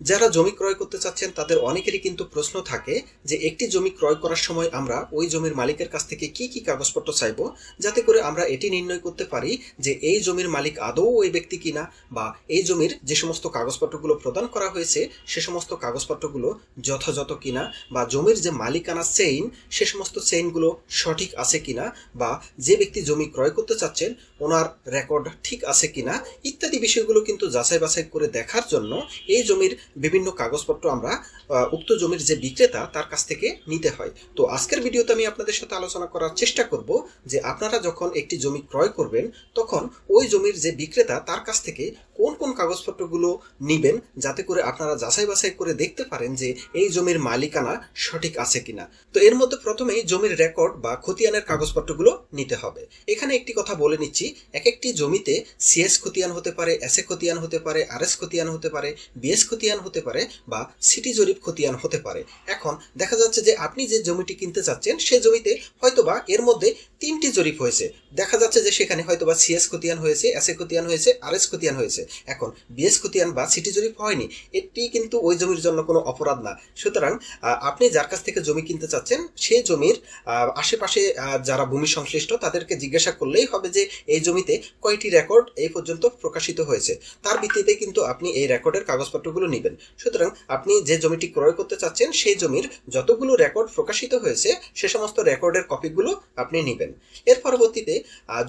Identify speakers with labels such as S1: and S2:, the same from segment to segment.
S1: যারা জমি ক্রয় করতে চাচ্ছেন, তাদের অনেকেরই কিন্তু প্রশ্ন থাকে যে একটি জমি ক্রয় করার সময় আমরা ওই জমির মালিকের কাছ থেকে কি কি কাগজপত্র চাইব, যাতে করে আমরা এটি নির্ণয় করতে পারি যে এই জমির মালিক আদৌ ওই ব্যক্তি কিনা বা এই জমির যে সমস্ত কাগজপত্রগুলো প্রদান করা হয়েছে, সে সমস্ত কাগজপত্রগুলো যথাযথ কিনা বা জমির যে মালিকানা চেইন সে সমস্ত চেইনগুলো সঠিক আছে কিনা বা যে ব্যক্তি জমি ক্রয় করতে চাচ্ছেন, ওনার রেকর্ড ঠিক আছে কিনা ইত্যাদি বিষয়গুলো কিন্তু যাচাই বাছাই করে দেখার জন্য এই জমির বিভিন্ন কাগজপত্র আমরা উক্ত জমির যে বিক্রেতা, তার কাছ থেকে নিতে হয়। তো আজকের ভিডিওতে আমি আপনাদের সাথে আলোচনা করার চেষ্টা করব যে আপনারা যখন একটি জমি ক্রয় করবেন, তখন ওই জমির যে বিক্রেতা, তার কাছ থেকে কোন কোন কাগজপত্রগুলো নিবেন, যাতে করে আপনারা যাচাই বাছাই করে দেখতে পারেন যে এই জমির মালিকানা সঠিক আছে কিনা। তো এর মধ্যে প্রথমেই জমির রেকর্ড বা খতিয়ানের কাগজপত্রগুলো নিতে হবে। এখানে একটি কথা বলে নিচ্ছি এক একটি জমিতে সিএস খতিয়ান হতে পারে এসএ খতিয়ান হতে পারে আর এস খতিয়ান হতে পারে বিএস খতিয়ান হতে পারে বা সিটি জরিপ খতিয়ান হতে পারে। এখন দেখা যাচ্ছে যে আপনি যে জমিটি কিনতে চাচ্ছেন, সে জমিতে হয়তোবা এর মধ্যে তিনটি জরিপ হয়েছে। দেখা যাচ্ছে যে সেখানে হয়তোবা সিএস খতিয়ান হয়েছে এসএ খতিয়ান হয়েছে, আর এস খতিয়ান হয়েছে। এখন বিএস খতিয়ান বা সিটি জরিপ হয়নি, এটি কিন্তু ওই জমির জন্য কোনো অপরাধ না। সুতরাং আপনি যার কাছ থেকে জমি কিনতে চাচ্ছেন সেই জমির আশেপাশে যারা ভূমি সংশ্লিষ্ট, তাদেরকে জিজ্ঞাসা করলেই হবে যে এই জমিতে কয়টি রেকর্ড এই পর্যন্ত প্রকাশিত হয়েছে। তার ভিত্তিতে কিন্তু আপনি এই রেকর্ডের কাগজপত্রগুলো নেবেন। সুতরাং আপনি যে জমিটি ক্রয় করতে চাচ্ছেন, সেই জমির যতগুলো রেকর্ড প্রকাশিত হয়েছে, সে সমস্ত রেকর্ডের কপিগুলো আপনি নেবেন। এর পরবর্তীতে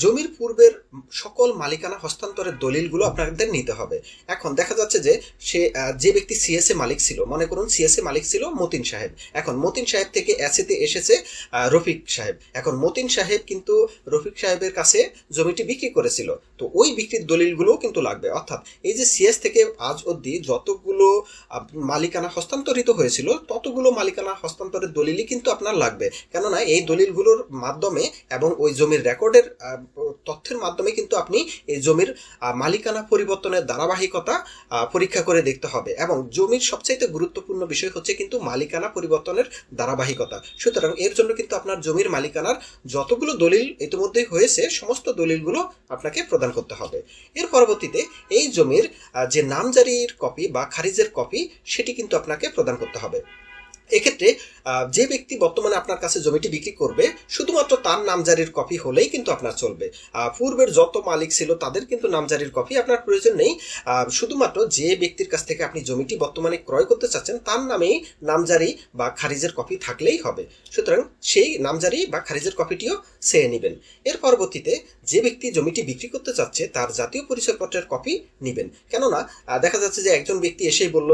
S1: জমির পূর্বের সকল মালিকানা হস্তান্তরের দলিলগুলো আপনাদের নিতে হবে। এখন দেখা যাচ্ছে যে, সে যে ব্যক্তি সিএসএ মালিক ছিল, মনে করুন সিএসএ মালিক ছিল মতিন সাহেব। এখন মতিন সাহেব থেকে এসএতে এসেছে রফিক সাহেব। এখন মতিন সাহেব কিন্তু রফিক সাহেবের কাছে জমিটি বিক্রি করেছিল। তো ওই বিক্রির দলিলগুলোও কিন্তু লাগবে। অর্থাৎ এই যে সিএস থেকে আজ অবধি যতগুলো আহ, মালিকানা হস্তান্তরিত হয়েছিল ততগুলো মালিকানা হস্তান্তরের দলিলই কিন্তু আপনার লাগবে। কেননা এই দলিলগুলোর মাধ্যমে এবং ওই জমির রেকর্ডের তথ্যের মাধ্যমে কিন্তু আপনি এই জমির মালিকানা পরিবর্তনের ধারাবাহিকতা পরীক্ষা করে দেখতে হবে। এবং জমির সবচাইতে গুরুত্বপূর্ণ বিষয় হচ্ছে কিন্তু মালিকানা পরিবর্তনের ধারাবাহিকতা। সুতরাং এর জন্য কিন্তু আপনার জমির মালিকানার যতগুলো দলিল ইতিমধ্যেই হয়েছে সমস্ত দলিলগুলো আপনাকে প্রদান করতে হবে। এর পরবর্তীতে এই জমির যে নামজারির কপি বা খারিজের কপি সেটি কিন্তু আপনাকে প্রদান করতে হবে। এক্ষেত্রে যে ব্যক্তি বর্তমানে আপনার কাছে জমিটি বিক্রি করবে, শুধুমাত্র তার নামজারির কপি হলেই কিন্তু আপনার চলবে। পূর্বের যত মালিক ছিল তাদের কিন্তু নামজারির কপি আপনার প্রয়োজন নেই। শুধুমাত্র যে ব্যক্তির কাছ থেকে আপনি জমিটি বর্তমানে ক্রয় করতে চাচ্ছেন, তার নামেই নামজারি বা খারিজের কপি থাকলেই হবে। সুতরাং সেই নামজারি বা খারিজের কপিটিও চেয়ে নেবেন। এর পরবর্তীতে যে ব্যক্তি জমিটি বিক্রি করতে চাচ্ছে, তার জাতীয় পরিচয়পত্রের কপি নেবেন। কেননা দেখা যাচ্ছে যে একজন ব্যক্তি এসেই বলল